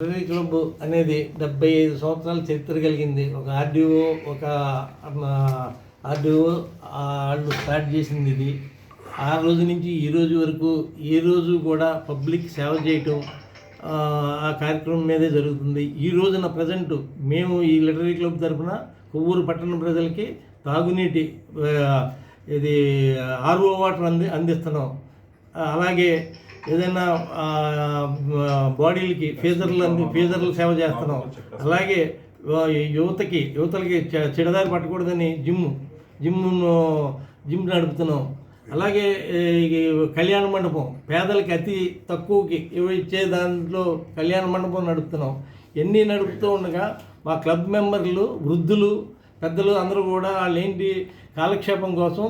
Ravi club అనేది డెబ్బై ఐదు సంవత్సరాల చరిత్ర కలిగింది. ఒక ఆర్డీఓ ఒక ఆర్డీఓ వాళ్ళు స్టార్ట్ చేసింది ఇది. ఆ రోజు నుంచి ఈ రోజు వరకు ఈ రోజు కూడా పబ్లిక్ సేవ చేయటం ఆ, కార్యక్రమం మీదే జరుగుతుంది. ఈ రోజున ప్రజెంట్ మేము ఈ లిటరీ క్లబ్ తరఫున కొవ్వూరు పట్టణ ప్రజలకి తాగునీటి ఇది ఆర్ఓ వాటర్ అంది అందిస్తున్నాం. అలాగే ఏదైనా బాడీలకి ఫీజర్లు అన్ని ఫీజర్లు సేవ చేస్తున్నాం. అలాగే యువతకి యువతలకి చెడదారి పట్టకూడదని జిమ్ జిమ్ జిమ్ నడుపుతున్నాం. అలాగే కళ్యాణ మండపం పేదలకి అతి తక్కువకి ఇచ్చే దాంట్లో కళ్యాణ మండపం నడుపుతున్నాం. ఎన్ని నడుపుతూ ఉండగా మా క్లబ్ మెంబర్లు వృద్ధులు పెద్దలు అందరూ కూడా వాళ్ళు ఏంటి కాలక్షేపం కోసం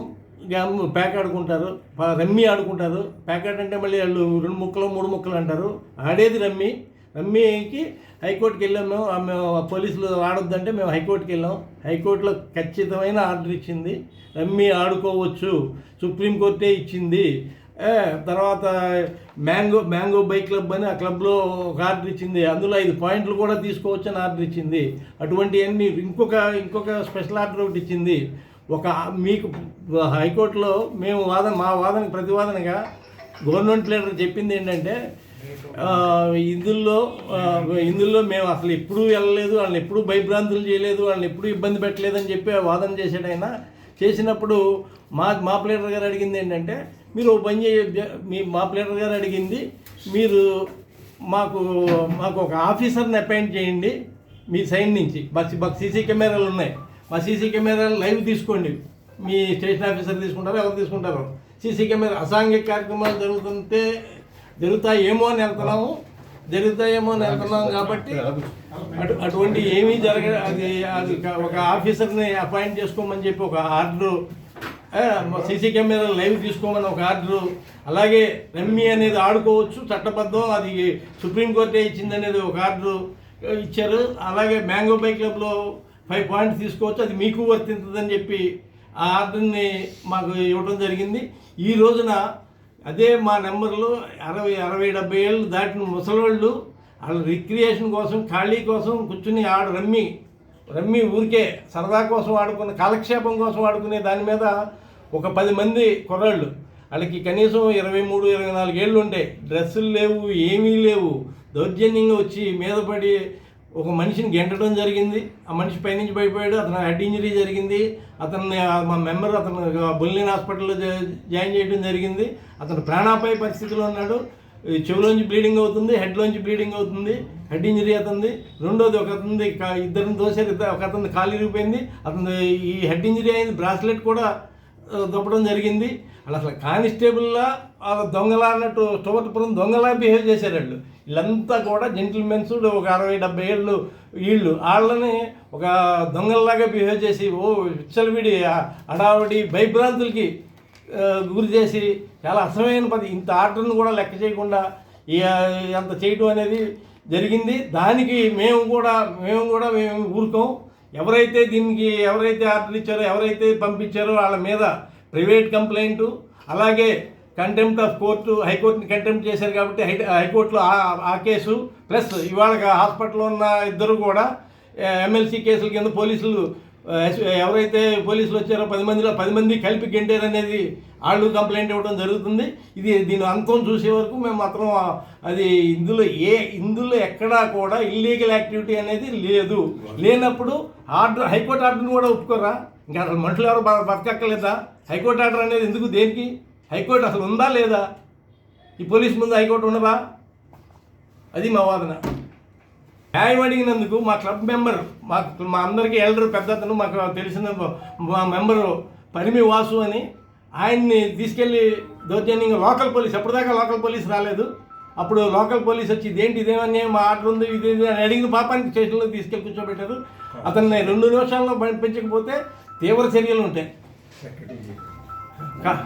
గేమ్ ప్యాక్ ఆడుకుంటారు. రమ్మి రమ్మీ ఆడుకుంటారు. ప్యాకెట్ అంటే మళ్ళీ వాళ్ళు రెండు ముక్కలు మూడు ముక్కలు అంటారు. ఆడేది రమ్మీ. రమ్మీకి హైకోర్టుకి వెళ్ళాం మేము. మేము పోలీసులు ఆడొద్దంటే మేము హైకోర్టుకి వెళ్ళాం. హైకోర్టులో ఖచ్చితమైన ఆర్డర్ ఇచ్చింది. రమ్మీ ఆడుకోవచ్చు. సుప్రీంకోర్టే ఇచ్చింది. తర్వాత మ్యాంగో మ్యాంగో బైక్ క్లబ్ అని ఆ క్లబ్లో ఒక ఆర్డర్ ఇచ్చింది. అందులో ఐదు పాయింట్లు కూడా తీసుకోవచ్చు అని ఆర్డర్ ఇచ్చింది. అటువంటివన్నీ ఇంకొక ఇంకొక స్పెషల్ ఆర్డర్ ఒకటి ఇచ్చింది. ఒక మీకు హైకోర్టులో మేము వాదన మా వాదన ప్రతివాదనగా గవర్నమెంట్ లీడర్ చెప్పింది ఏంటంటే ఇందులో ఇందులో మేము అసలు ఎప్పుడూ వెళ్ళలేదు వాళ్ళని ఎప్పుడూ భయభ్రాంతులు చేయలేదు వాళ్ళని ఎప్పుడూ ఇబ్బంది పెట్టలేదని చెప్పి వాదన చేసాడైనా చేసినప్పుడు మా మా ప్లేటర్ గారు అడిగింది ఏంటంటే మీరు ఓ పని చేయ మీ మా ప్లేటర్ గారు అడిగింది మీరు మాకు మాకు ఒక ఆఫీసర్ని అపాయింట్ చేయండి మీ సైడ్ నుంచి. బస్ మాకు సీసీ కెమెరాలు ఉన్నాయి. మా సీసీ కెమెరా లైవ్ తీసుకోండి. మీ స్టేషన్ ఆఫీసర్ తీసుకుంటారో ఎవరు తీసుకుంటారో? సీసీ కెమెరా అసాంఘిక కార్యక్రమాలు జరుగుతుంటే జరుగుతాయేమో అని వెళ్తున్నాము. జరుగుతాయేమో అని వెళ్తున్నాం కాబట్టి అటు అటువంటి ఏమీ జరగ అది అది ఒక ఆఫీసర్ని అపాయింట్ చేసుకోమని చెప్పి ఒక ఆర్డరు సీసీ కెమెరా లైవ్ తీసుకోమని ఒక ఆర్డరు అలాగే రమ్మీ అనేది ఆడుకోవచ్చు చట్టబద్ధం అది సుప్రీంకోర్టే ఇచ్చింది అనేది ఒక ఆర్డరు ఇచ్చారు. అలాగే మ్యాంగో బైక్ క్లబ్లో ఫైవ్ పాయింట్స్ తీసుకోవచ్చు అది మీకు వర్తింతుందని చెప్పి ఆ ఆర్డర్ని మాకు ఇవ్వడం జరిగింది. ఈ రోజున అదే మా నెంబర్లో అరవై అరవై డెబ్బై ఏళ్ళు దాటిన ముసలోళ్ళు వాళ్ళ రిక్రియేషన్ కోసం ఖాళీ కోసం కూర్చుని ఆడ రమ్మి రమ్మి ఊరికే సరదా కోసం ఆడుకున్న కాలక్షేపం కోసం ఆడుకునే దాని మీద ఒక పది మంది కుర్రాళ్ళు. వాళ్ళకి కనీసం ఇరవై మూడు ఇరవై నాలుగు ఏళ్ళు ఉంటాయి డ్రెస్సులు లేవు ఏమీ లేవు. దౌర్జన్యంగా వచ్చి మీద పడి ఒక మనిషిని గెంటడం జరిగింది. ఆ మనిషి పైనుంచి పడిపోయాడు. అతను హెడ్ ఇంజరీ జరిగింది. అతన్ని మా మెంబర్ అతను బుల్లిన్ హాస్పిటల్లో జా- జాయిన్ చేయడం జరిగింది. అతను ప్రాణాపాయ పరిస్థితిలో ఉన్నాడు. ఈ చెవిలోంచి బ్లీడింగ్ అవుతుంది హెడ్లోంచి బ్లీడింగ్ అవుతుంది. హెడ్ ఇంజరీ అతనిది. రెండోది ఒక అతనిది ఇద్దరిని దోశారు ఒక అతని కాలు ఇరిగిపోయింది అతను ఈ హెడ్ ఇంజరీ అయింది. బ్రాస్లెట్ కూడా దొప్పడం జరిగింది. వాళ్ళు అసలు కానిస్టేబుల్లా వాళ్ళ దొంగలా అన్నట్టు స్టోవర్పురం దొంగలా బిహేవ్ చేశారు వాళ్ళు వీళ్ళంతా కూడా జెంటిల్మెన్స్ ఒక అరవై డెబ్బై ఏళ్ళు వీళ్ళు వాళ్ళని ఒక దొంగల్లాగా బిహేవ్ చేసి ఓ విచ్చలవిడి అడావిడి భయభ్రాంతులకి గురి చేసి చాలా అసమైన పది ఇంత ఆర్డర్ను కూడా లెక్క చేయకుండా అంత చేయటం అనేది జరిగింది. దానికి మేము కూడా మేము కూడా మేము ఊరుకోం. ఎవరైతే దీనికి ఎవరైతే ఆర్డర్ ఇచ్చారో ఎవరైతే పంపించారో వాళ్ళ మీద ప్రైవేట్ కంప్లైంట్ అలాగే కంటెంప్ట్ ఆఫ్ కోర్టు హైకోర్టుని కంటెంప్ట్ చేశారు కాబట్టి హై హైకోర్టులో ఆ- కేసు ప్లస్ ఇవాళ హాస్పిటల్లో ఉన్న ఇద్దరు కూడా ఎమ్మెల్సీ కేసుల కింద పోలీసులు ఎవరైతే పోలీసులు వచ్చారో పది మందిలో పది మంది కలిపి గెంటారు అనేది వాళ్ళు కంప్లైంట్ ఇవ్వడం జరుగుతుంది. ఇది దీని అంతం చూసే వరకు మేము మాత్రం అది ఇందులో ఏ ఇందులో ఎక్కడా కూడా ఇల్లీగల్ యాక్టివిటీ అనేది లేదు. లేనప్పుడు ఆర్డర్ హైకోర్టు ఆర్డర్ని కూడా ఒప్పుకోరా? ఇంకా అసలు మనుషులు ఎవరు బ- బతకక్కర్లేదా? హైకోర్టు ఆర్డర్ అనేది ఎందుకు దేనికి? హైకోర్టు అసలు ఉందా లేదా? ఈ పోలీస్ ముందు హైకోర్టు ఉండదా? అది మా వాదన. న్యాయం అడిగినందుకు మా క్లబ్ మెంబర్ మా మా అందరికీ ఎల్డర్ పెద్ద అతను మాకు తెలిసిన మా మెంబరు పరిమి వాసు అని ఆయన్ని తీసుకెళ్ళి దౌర్జన్యంగా లోకల్ పోలీస్ ఎప్పటిదాకా లోకల్ పోలీస్ రాలేదు. అప్పుడు లోకల్ పోలీస్ వచ్చి ఇదేంటి ఇదేమని మా ఆర్డర్ ఉంది ఇది అని అడిగిన పాపానికి స్టేషన్లో తీసుకెళ్ళి కూర్చోబెట్టారు. అతన్ని రెండు నిమిషాల్లో పంపించకపోతే తీవ్ర చర్యలు ఉంటాయి. కా-